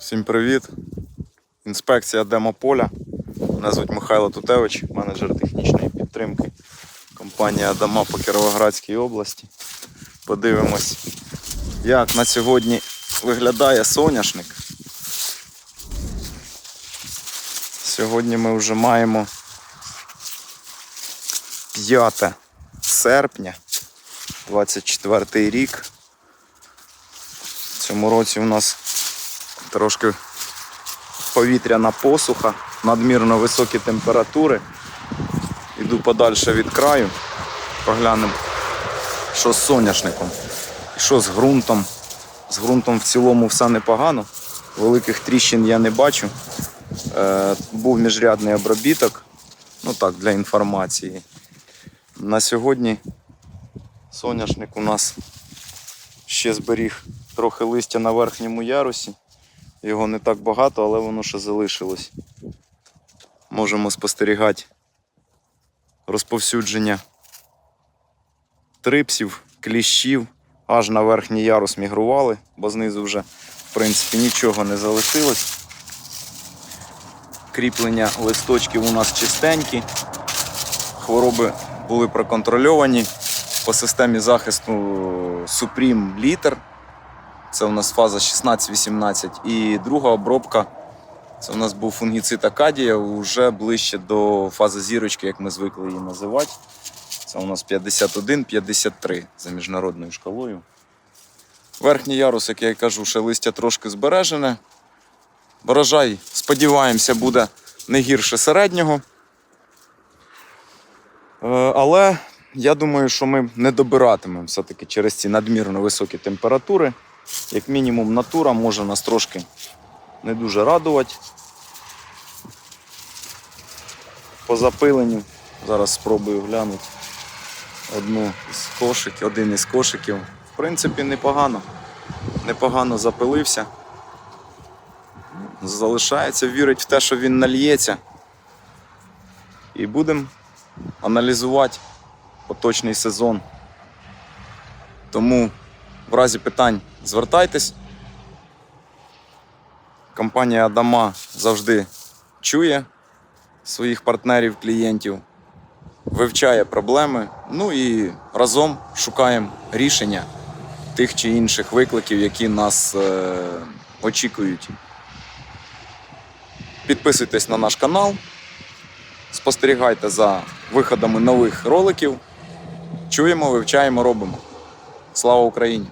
Всім привіт! Інспекція демополя. Мене звуть Михайло Тутевич, менеджер технічної підтримки. Компанія Адама по Кіровоградській області. Подивимось, як на сьогодні виглядає соняшник. Сьогодні ми вже маємо 5 серпня, 24 рік. В цьому році у нас трошки повітряна посуха, надмірно високі температури. Іду подальше від краю. Поглянемо, що з соняшником що з ґрунтом. З ґрунтом в цілому все непогано. Великих тріщин я не бачу. Е, був міжрядний обробіток. Ну так, для інформації. На сьогодні соняшник у нас ще зберіг трохи листя на верхньому ярусі. Його не так багато, але воно ще залишилось. Можемо спостерігати розповсюдження трипсів, кліщів, аж на верхній ярус мігрували, бо знизу вже, в принципі, нічого не залишилось. Кріплення листочків у нас чистенькі. Хвороби були проконтрольовані по системі захисту Supreme Liter. Це у нас фаза 16-18. І друга обробка це у нас був фунгіцид Акадія, вже ближче до фази зірочки, як ми звикли її називати. Це у нас 51-53 за міжнародною шкалою. Верхній ярус, як я і кажу, ще листя трошки збережене. Врожай, сподіваємося, буде не гірше середнього. Е, Але я думаю, що ми не добиратимемо все-таки через ці надмірно високі температури. Як мінімум, натура може нас трошки не дуже радувати. По запиленню. Зараз спробую глянути одну із кошиків, один із кошиків. В принципі, непогано. Непогано запилився. Залишається вірить в те, що він нальється. І будемо аналізувати поточний сезон. Тому в разі питань звертайтесь. Компанія Адама завжди чує своїх партнерів, клієнтів, вивчає проблеми, ну і разом шукаємо рішення тих чи інших викликів, які нас е, очікують. Підписуйтесь на наш канал, спостерігайте за виходами нових роликів. Чуємо, вивчаємо, робимо. Слава Україні!